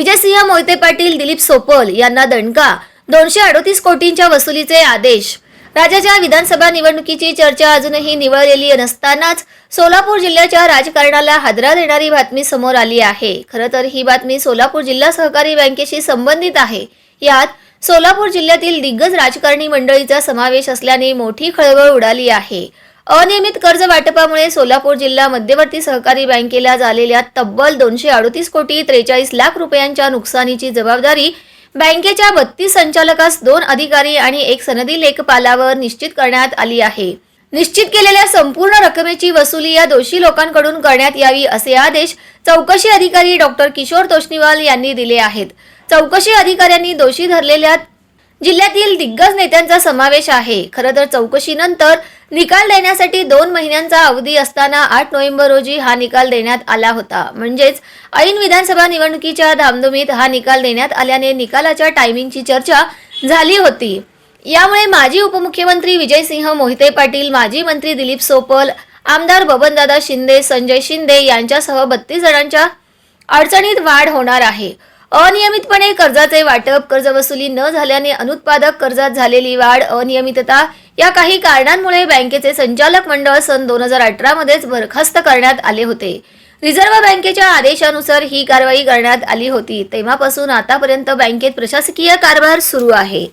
विजयसिंह मोहिते पाटील दिलीप सोपल यांना दणका. दोनशे अडोतीस कोटींच्या वसुलीचे आदेश. राज्याच्या विधानसभा निवडणुकीची चर्चा अजूनही निवळलेली नसतानाच सोलापूर जिल्ह्याच्या राजकारणाला हादरा देणारी बातमी समोर आली आहे. खरं तर ही बातमी सोलापूर जिल्हा सहकारी बँकेशी संबंधित आहे. यात सोलापूर जिल्ह्यातील दिग्गज राजकारणी मंडळीचा समावेश असल्याने मोठी खळबळ उडाली आहे. अनियमित कर्ज वाटपामुळे सोलापूर जिल्हा मध्यवर्ती सहकारी बँकेला झालेल्या तब्बल दोनशे अडतीस कोटी त्रेचाळीस लाख रुपयांच्या नुकसानीची जबाबदारी बँकेच्या बत्तीस संचालकास दोन अधिकारी आणि एक सनदी लेखपालावर निश्चित करण्यात आली आहे. निश्चित केलेल्या संपूर्ण रकमेची वसुली या दोषी लोकांकडून करण्यात यावी असे आदेश चौकशी अधिकारी डॉक्टर किशोर तोष्णीवाल यांनी दिले आहेत. चौकशी अधिकाऱ्यांनी दोषी धरलेल्या जिल्ह्यातील दिग्गज नेत्यांचा समावेश आहे. खरं तर चौकशीनंतर निकाल देण्यासाठी दोन महिन्यांचा अवधी असताना आठ नोव्हेंबर रोजी हा निकाल देण्यात आला होता. म्हणजेच ऐन विधानसभा निवडणुकीच्या धामधुमीत हा निकाल देण्यात आल्याने निकालाच्या टायमिंगची चर्चा झाली होती. यामुळे माजी उपमुख्यमंत्री विजयसिंह मोहिते पाटील माजी मंत्री दिलीप सोपल आमदार बबनदादा शिंदे संजय शिंदे यांच्यासह बत्तीस जणांच्या अडचणीत वाढ होणार आहे. अनियमितपणे कर्जाचे वाटप कर्ज वसुली न झाल्याने अनुत्पादक कर्जात झालेली वाढ अनियमितता या काही कारणांमुळे बँकेचे संचालक मंडळ सन दोन हजार अठरा मध्येच बरखास्त करण्यात आले होते. रिझर्व्ह बँकेच्या आदेशानुसार ही कारवाई करण्यात आली होती. तेव्हापासून आतापर्यंत बँकेत प्रशासकीय कारभार सुरू आहे.